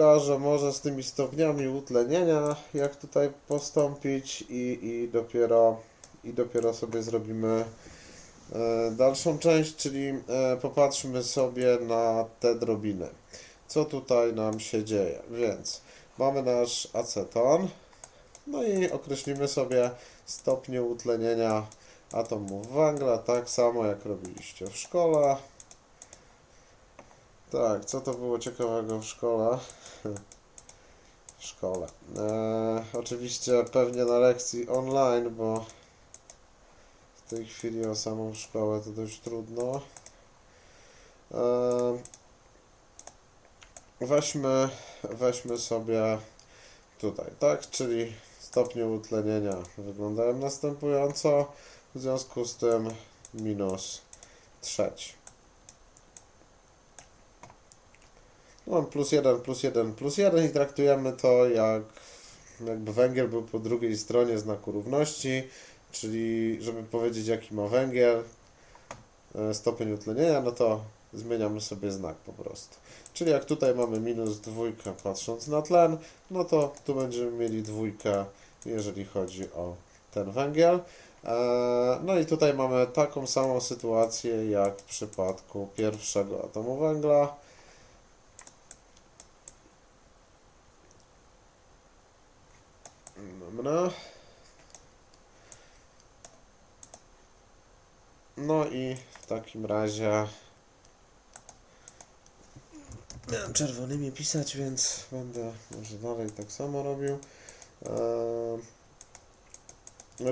pokażę może z tymi stopniami utlenienia, jak tutaj postąpić i, i dopiero i dopiero sobie zrobimy e, dalszą część, czyli e, popatrzmy sobie na te drobiny. Co tutaj nam się dzieje? Więc mamy nasz aceton, no i określimy sobie stopnie utlenienia atomów węgla, tak samo jak robiliście w szkole. Tak, co to było ciekawego w szkole? W szkole. Eee, oczywiście pewnie na lekcji online, bo w tej chwili o samą szkołę to dość trudno. Eee, weźmy, weźmy sobie tutaj, tak? Czyli stopnie utlenienia wyglądają następująco. W związku z tym minus trzeci. Mam plus 1, plus 1, plus 1 i traktujemy to jak jakby węgiel był po drugiej stronie znaku równości, czyli żeby powiedzieć jaki ma węgiel, e, stopień utlenienia, no to zmieniamy sobie znak po prostu. Czyli jak tutaj mamy minus dwójkę patrząc na tlen, no to tu będziemy mieli dwójkę, jeżeli chodzi o ten węgiel. E, No i tutaj mamy taką samą sytuację jak w przypadku pierwszego atomu węgla. Dobra. No i w takim razie miałem czerwonymi pisać, więc będę może dalej tak samo robił. Eee,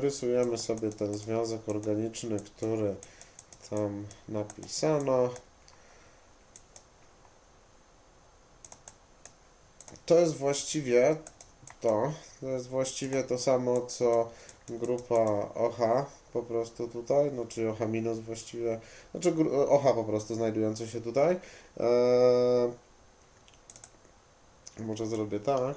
rysujemy sobie ten związek organiczny, który tam napisano. To jest właściwie to. To jest właściwie to samo co grupa OH po prostu tutaj, no czy OH minus właściwie, znaczy OH po prostu znajdujące się tutaj. Eee, może zrobię tak.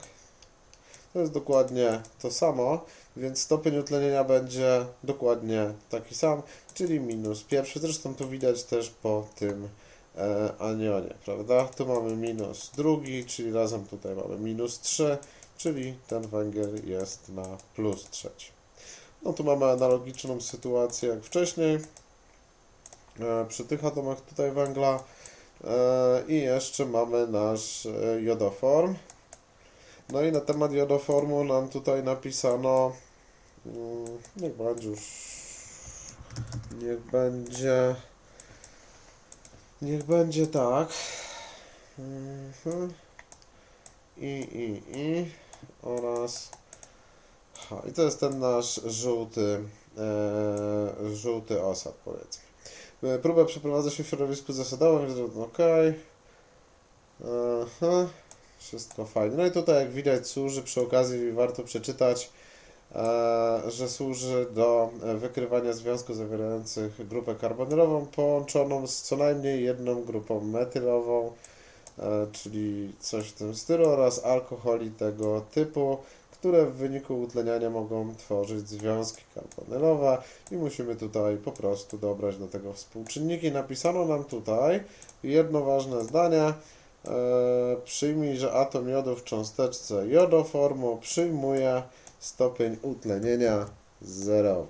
To jest dokładnie to samo, więc stopień utlenienia będzie dokładnie taki sam, czyli minus pierwszy. Zresztą tu widać też po tym e, anionie, prawda? Tu mamy minus drugi, czyli razem tutaj mamy minus 3, czyli ten węgiel jest na plus trzeci. No tu mamy analogiczną sytuację jak wcześniej e, przy tych atomach tutaj węgla e, i jeszcze mamy nasz e, jodoform. No i na temat jodoformu nam tutaj napisano, mm, niech będzie już, niech będzie, niech będzie tak. Mhm. I, i, i oraz, i to jest ten nasz żółty, e, żółty osad powiedzmy. E, Próbę przeprowadza się w środowisku zasadowym, ok. Wszystko fajnie. No i tutaj jak widać służy, przy okazji warto przeczytać, e, że służy do e, wykrywania związków zawierających grupę karbonylową połączoną z co najmniej jedną grupą metylową, czyli coś w tym stylu oraz alkoholi tego typu, które w wyniku utleniania mogą tworzyć związki karbonylowe i musimy tutaj po prostu dobrać do tego współczynniki. Napisano nam tutaj jedno ważne zdanie. E, przyjmij, że atom jodu w cząsteczce jodoformu przyjmuje stopień utlenienia zerowy.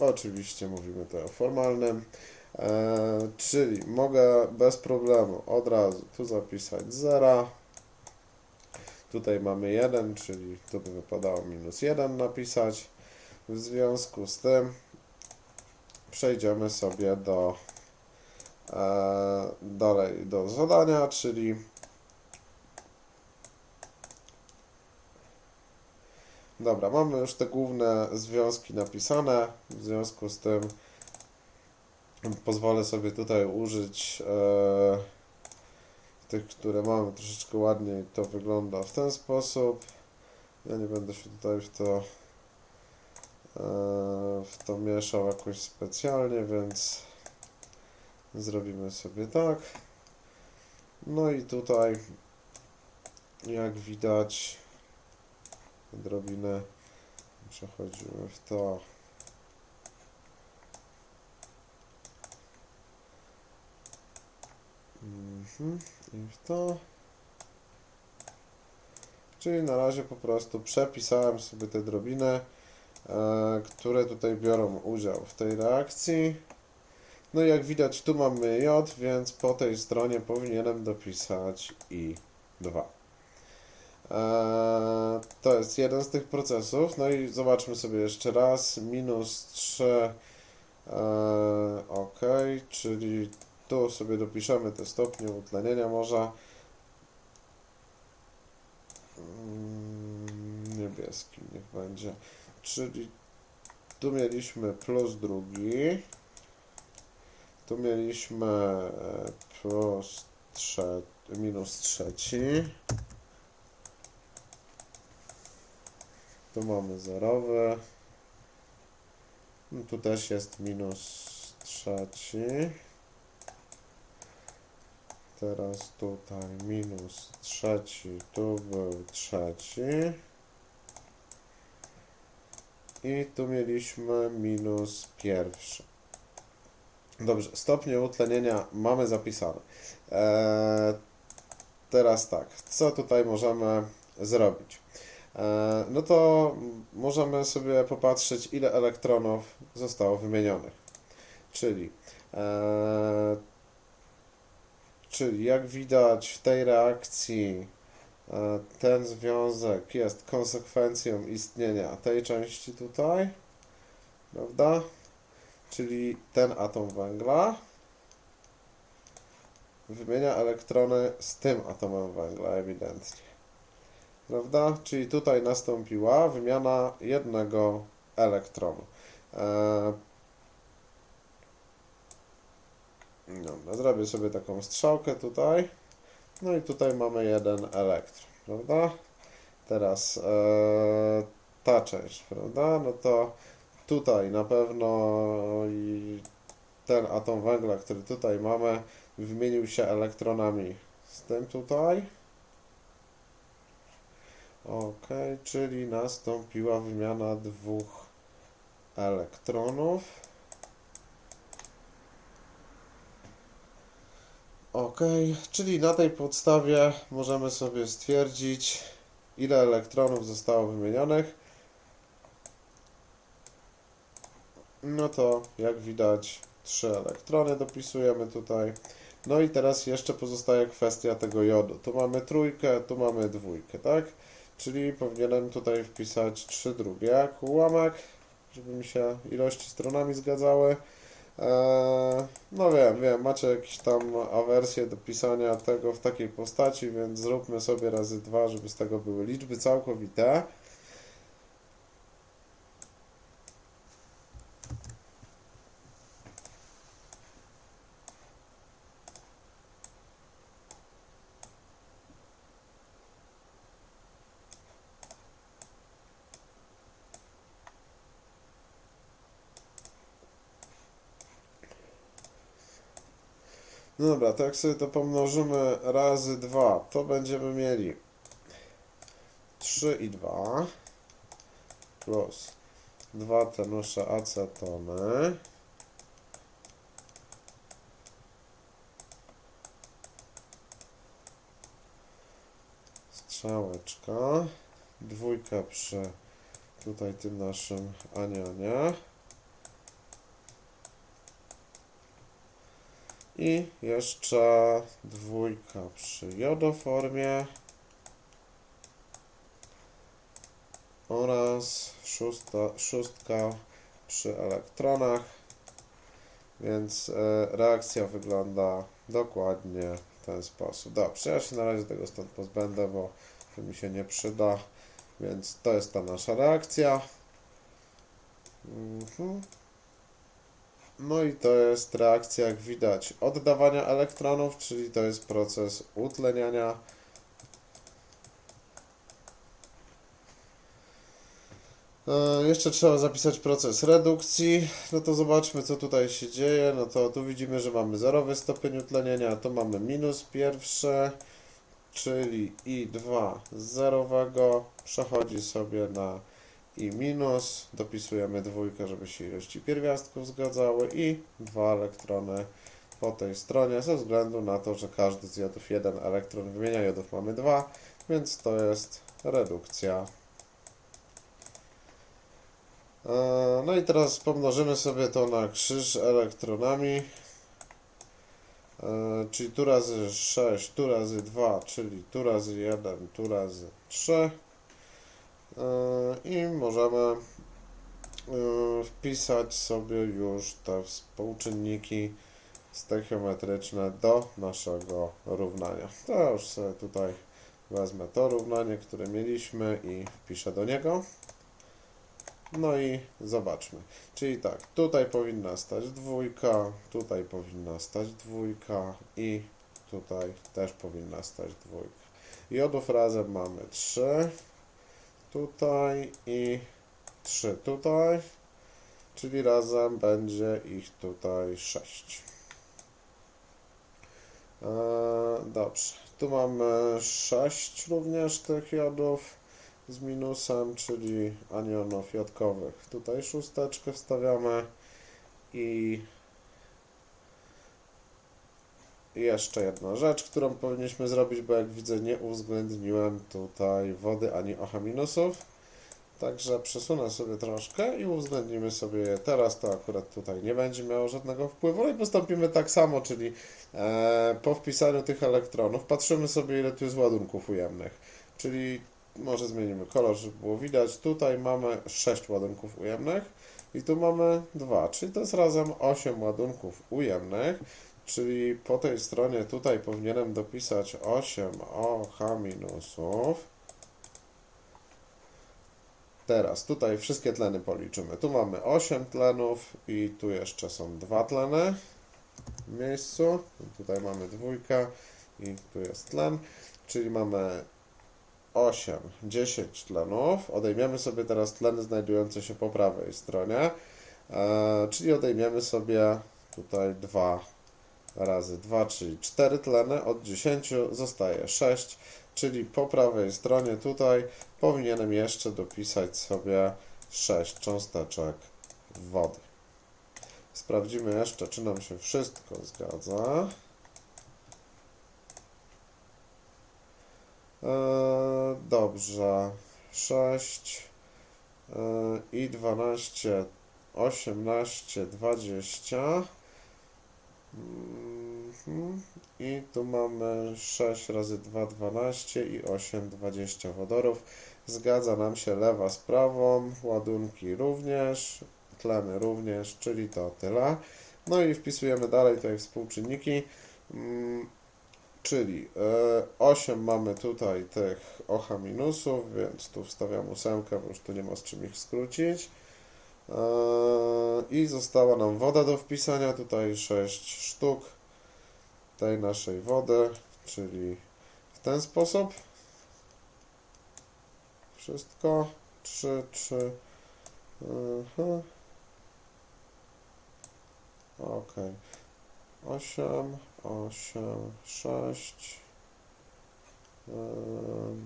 Oczywiście mówimy tutaj o formalnym, e, czyli mogę bez problemu od razu tu zapisać 0. Tutaj mamy 1, czyli tu by wypadało minus 1 napisać. W związku z tym przejdziemy sobie do e, dalej do zadania, czyli Dobra, mamy już te główne związki napisane, w związku z tym pozwolę sobie tutaj użyć e, tych, które mamy troszeczkę ładniej, to wygląda w ten sposób. Ja nie będę się tutaj w to e, w to mieszał jakoś specjalnie, więc zrobimy sobie tak. No i tutaj, jak widać, odrobinę przechodzimy w to. Mhm, w to. Czyli na razie po prostu przepisałem sobie te drobiny, e, które tutaj biorą udział w tej reakcji. No i jak widać tu mamy J, więc po tej stronie powinienem dopisać I2. Eee, to jest jeden z tych procesów. No i zobaczmy sobie jeszcze raz. Minus 3. Eee, ok, czyli tu sobie dopiszemy te stopnie utlenienia morza. Mm, Niebieskim niech będzie. Czyli tu mieliśmy plus drugi. Tu mieliśmy e, plus trze minus trzeci. Tu mamy zerowy. No, tu też jest minus trzeci. Teraz tutaj minus trzeci, tu był trzeci. I tu mieliśmy minus pierwszy. Dobrze, stopnie utlenienia mamy zapisane. Eee, teraz tak, co tutaj możemy zrobić? Eee, no to możemy sobie popatrzeć, ile elektronów zostało wymienionych. Czyli, eee, czyli jak widać w tej reakcji, e, ten związek jest konsekwencją istnienia tej części tutaj, prawda? Czyli ten atom węgla wymienia elektrony z tym atomem węgla ewidentnie. Prawda? Czyli tutaj nastąpiła wymiana jednego elektronu. Eee, Dobra, zrobię sobie taką strzałkę tutaj. No i tutaj mamy jeden elektron, prawda? Teraz eee, ta część, prawda? No to tutaj na pewno ten atom węgla, który tutaj mamy, wymienił się elektronami z tym tutaj. Ok, czyli nastąpiła wymiana dwóch elektronów. Ok, czyli na tej podstawie możemy sobie stwierdzić, ile elektronów zostało wymienionych. No to jak widać, trzy elektrony dopisujemy tutaj. No i teraz jeszcze pozostaje kwestia tego jodu. Tu mamy trójkę, tu mamy dwójkę, tak? Czyli powinienem tutaj wpisać trzy drugie jak ułamek, żeby mi się ilości stronami zgadzały. Eee, no wiem, wiem, macie jakieś tam awersje do pisania tego w takiej postaci, więc zróbmy sobie razy dwa, żeby z tego były liczby całkowite. No dobra, to jak sobie to pomnożymy razy 2, to będziemy mieli 3 i 2 plus 2 te nasze acetony. Strzałeczka. Dwójka przy tutaj tym naszym anionie I jeszcze dwójka przy jodoformie oraz szósta, szóstka przy elektronach, więc e, reakcja wygląda dokładnie w ten sposób. Dobrze, ja się na razie tego stąd pozbędę, bo to mi się nie przyda, więc to jest ta nasza reakcja. Mhm. No i to jest reakcja, jak widać, oddawania elektronów, czyli to jest proces utleniania. E, Jeszcze trzeba zapisać proces redukcji. No to zobaczmy, co tutaj się dzieje. No to tu widzimy, że mamy zerowy stopień utlenienia, tu mamy minus pierwsze, czyli I2 z zerowego przechodzi sobie na i minus, dopisujemy dwójkę, żeby się ilości pierwiastków zgadzały i dwa elektrony po tej stronie, ze względu na to, że każdy z jodów jeden elektron wymienia, jodów mamy dwa, więc to jest redukcja. E, No i teraz pomnożymy sobie to na krzyż elektronami. E, Czyli tu razy 6, tu razy 2, czyli tu razy 1, tu razy 3. E, I możemy e, wpisać sobie już te współczynniki stechiometryczne do naszego równania. To już sobie tutaj wezmę to równanie, które mieliśmy i wpiszę do niego. No i zobaczmy. Czyli tak, tutaj powinna stać dwójka, tutaj powinna stać dwójka i tutaj też powinna stać dwójka. Jodów razem mamy 3 tutaj i 3 tutaj, czyli razem będzie ich tutaj 6. Eee, dobrze, tu mamy 6 również tych jodów z minusem, czyli anionów jodkowych. Tutaj szósteczkę wstawiamy i jeszcze jedna rzecz, którą powinniśmy zrobić, bo jak widzę nie uwzględniłem tutaj wody ani OH minusów. Także przesunę sobie troszkę i uwzględnimy sobie je teraz. To akurat tutaj nie będzie miało żadnego wpływu. No i postąpimy tak samo, czyli e, po wpisaniu tych elektronów patrzymy sobie ile tu jest ładunków ujemnych. Czyli może zmienimy kolor, żeby było widać. Tutaj mamy 6 ładunków ujemnych i tu mamy 2, czyli to jest razem 8 ładunków ujemnych. Czyli po tej stronie tutaj powinienem dopisać 8 OH minusów. Teraz tutaj wszystkie tleny policzymy. Tu mamy 8 tlenów i tu jeszcze są dwa tleny w miejscu. Tutaj mamy dwójkę i tu jest tlen, czyli mamy 8, 10 tlenów. Odejmiemy sobie teraz tleny znajdujące się po prawej stronie, e, czyli odejmiemy sobie tutaj 2 razy 2, czyli 4 tleny. Od 10 zostaje 6, czyli po prawej stronie tutaj powinienem jeszcze dopisać sobie 6 cząsteczek wody. Sprawdzimy jeszcze, czy nam się wszystko zgadza. E, Dobrze. 6 e, i 12, 18, 20. Mhm. I tu mamy 6 razy 2, 12 i 8, 20 wodorów. Zgadza nam się lewa z prawą, ładunki również, tleny również, czyli to tyle. No i wpisujemy dalej tutaj współczynniki. Mm, Czyli e, 8 mamy tutaj tych OH minusów, więc tu wstawiam ósemkę, bo już tu nie ma z czym ich skrócić. E, I została nam woda do wpisania, tutaj 6 sztuk tej naszej wody, czyli w ten sposób. Wszystko. 3, 3. Aha. Ok. 8, 8, 6,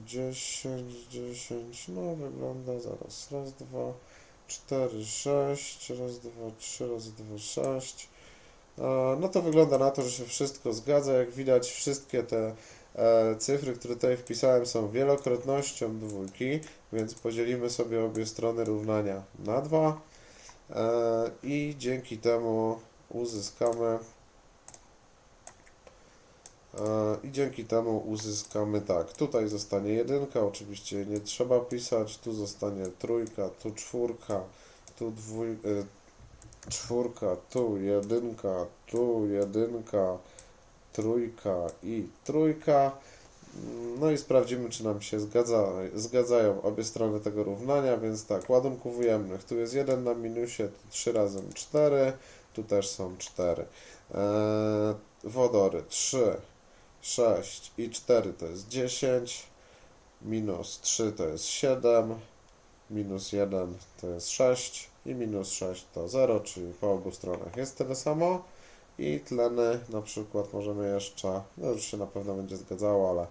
10, 10, no wygląda zaraz, raz, dwa, cztery, sześć, raz, dwa, trzy, raz, dwa, sześć, E, no to wygląda na to, że się wszystko zgadza, jak widać wszystkie te e, cyfry, które tutaj wpisałem są wielokrotnością dwójki, więc podzielimy sobie obie strony równania na dwa. E, i dzięki temu uzyskamy I dzięki temu uzyskamy tak, tutaj zostanie jedynka, oczywiście nie trzeba pisać, tu zostanie trójka, tu czwórka, tu dwój, e, czwórka, tu jedynka, tu jedynka, trójka i trójka. No i sprawdzimy, czy nam się zgadza, zgadzają obie strony tego równania, więc tak, ładunków ujemnych, tu jest 1 na minusie, tu 3 razy 4, tu też są 4. Eee, wodory 3, 6 i 4 to jest 10, minus 3 to jest 7, minus 1 to jest 6 i minus 6 to 0, czyli po obu stronach jest tyle samo. I tleny na przykład możemy jeszcze, no już się na pewno będzie zgadzało, ale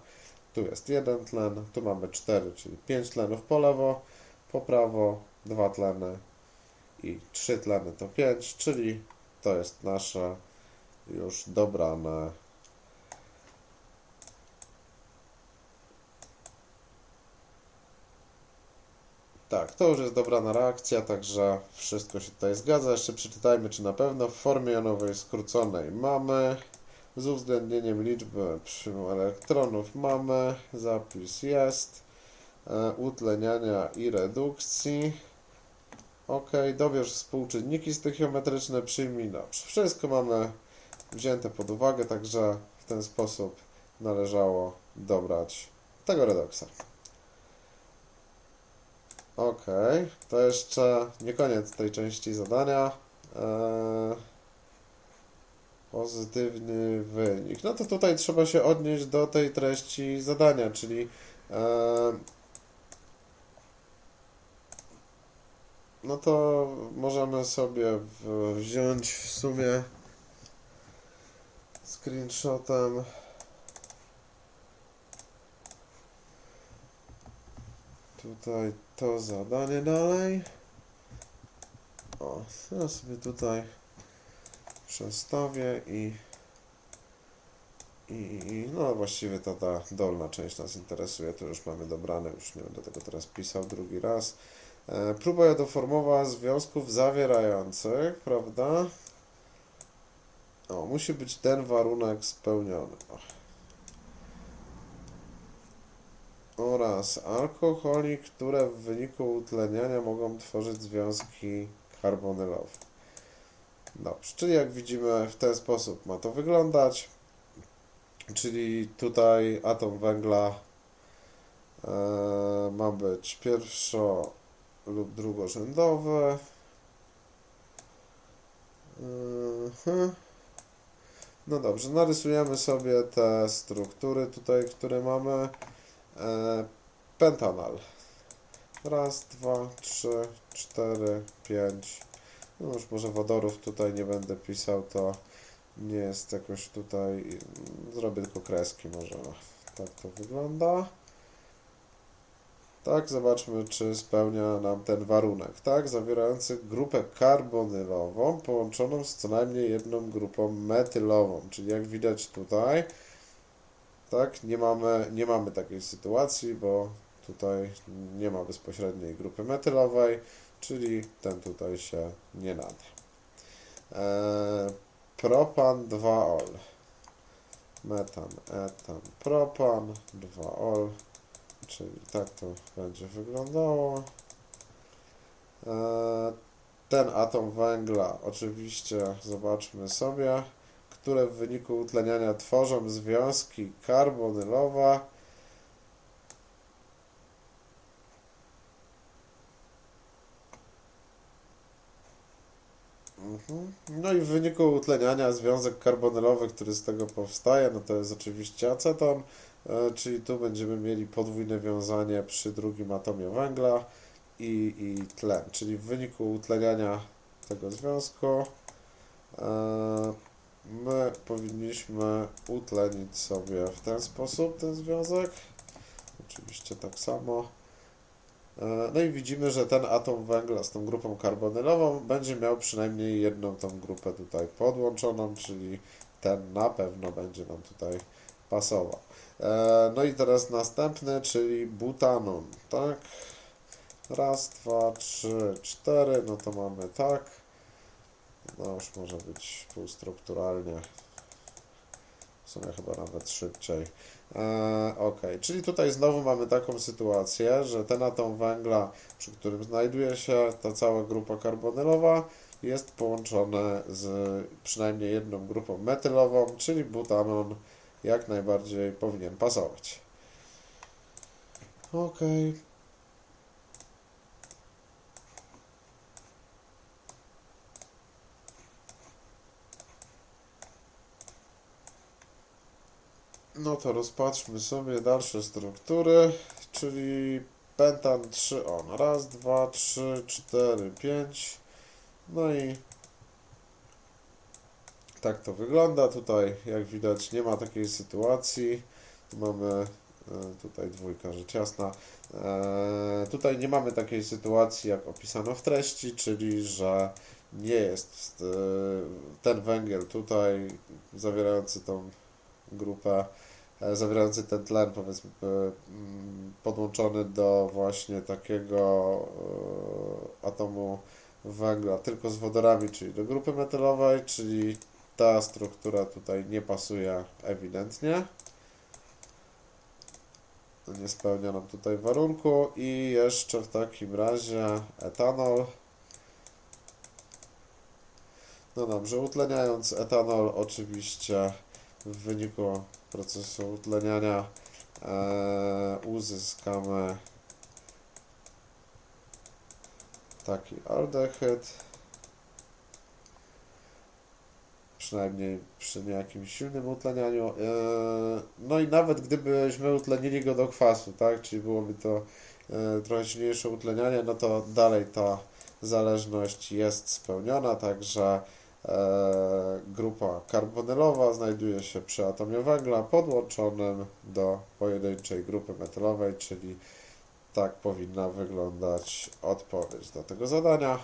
tu jest jeden tlen, tu mamy 4, czyli 5 tlenów po lewo, po prawo 2 tleny i 3 tleny to 5, czyli to jest nasze już dobrane Tak, to już jest dobrana reakcja, także wszystko się tutaj zgadza. Jeszcze przeczytajmy, czy na pewno w formie jonowej skróconej mamy. Z uwzględnieniem liczby elektronów mamy. Zapis jest. E, utleniania i redukcji. OK, dobierz współczynniki stoichiometryczne, przyjmij dobrze. Wszystko mamy wzięte pod uwagę, także w ten sposób należało dobrać tego redoksa. Ok, to jeszcze nie koniec tej części zadania. Eee, pozytywny wynik. No to tutaj trzeba się odnieść do tej treści zadania, czyli eee, no to możemy sobie wziąć w sumie screenshotem tutaj to zadanie dalej. O, sobie tutaj przestawię i, i, i no właściwie to ta dolna część nas interesuje, to już mamy dobrane, już nie będę tego teraz pisał drugi raz. E, próba jodoformowa związków zawierających, prawda? O, musi być ten warunek spełniony. O. oraz alkoholi, które w wyniku utleniania mogą tworzyć związki karbonylowe. Dobrze, czyli jak widzimy w ten sposób ma to wyglądać. Czyli tutaj atom węgla e, ma być pierwszo lub drugorzędowy. Mhm. No dobrze, narysujemy sobie te struktury tutaj, które mamy. E, pentanal. Raz, dwa, trzy, cztery, pięć. No już może wodorów tutaj nie będę pisał, to nie jest jakoś tutaj. Zrobię tylko kreski, może tak to wygląda. Tak, zobaczmy, czy spełnia nam ten warunek, tak? Zawierający grupę karbonylową połączoną z co najmniej jedną grupą metylową, czyli jak widać tutaj, tak, nie mamy, nie mamy takiej sytuacji, bo tutaj nie ma bezpośredniej grupy metylowej, czyli ten tutaj się nie nada. E, propan 2-ol. Metan, etan, propan 2-ol. Czyli tak to będzie wyglądało. E, ten atom węgla, oczywiście, zobaczmy sobie, które w wyniku utleniania tworzą związki karbonylowe. Mhm. No i w wyniku utleniania związek karbonylowy, który z tego powstaje, no to jest oczywiście aceton, e, czyli tu będziemy mieli podwójne wiązanie przy drugim atomie węgla i, i tlen, czyli w wyniku utleniania tego związku e, my powinniśmy utlenić sobie w ten sposób ten związek. Oczywiście tak samo. E, No i widzimy, że ten atom węgla z tą grupą karbonylową będzie miał przynajmniej jedną tą grupę tutaj podłączoną, czyli ten na pewno będzie nam tutaj pasował. E, No i teraz następny, czyli butanon, tak? Raz, dwa, trzy, cztery, no to mamy tak. No już może być półstrukturalnie. W sumie chyba nawet szybciej. E, ok, czyli tutaj znowu mamy taką sytuację, że ten atom węgla, przy którym znajduje się ta cała grupa karbonylowa, jest połączone z przynajmniej jedną grupą metylową, czyli butanon jak najbardziej powinien pasować. Ok. No to rozpatrzmy sobie dalsze struktury, czyli pentan 3 on. Raz, dwa, trzy, cztery, pięć. No i tak to wygląda. Tutaj, jak widać, nie ma takiej sytuacji. Tu mamy e, tutaj dwójka rzecz jasna. E, Tutaj nie mamy takiej sytuacji, jak opisano w treści, czyli że nie jest e, ten węgiel tutaj zawierający tą grupę, zawierający ten tlen, powiedzmy, e, mm, podłączony do właśnie takiego e, atomu węgla tylko z wodorami, czyli do grupy metalowej, czyli ta struktura tutaj nie pasuje ewidentnie. Nie spełnia nam tutaj warunku i jeszcze w takim razie etanol. No dobrze, utleniając etanol oczywiście w wyniku procesu utleniania e, uzyskamy taki aldehyd. Przynajmniej przy niejakim silnym utlenianiu. E, no i nawet gdybyśmy utlenili go do kwasu, tak, czyli byłoby to e, trochę silniejsze utlenianie, no to dalej ta zależność jest spełniona, także grupa karbonylowa znajduje się przy atomie węgla podłączonym do pojedynczej grupy metalowej, czyli tak powinna wyglądać odpowiedź do tego zadania.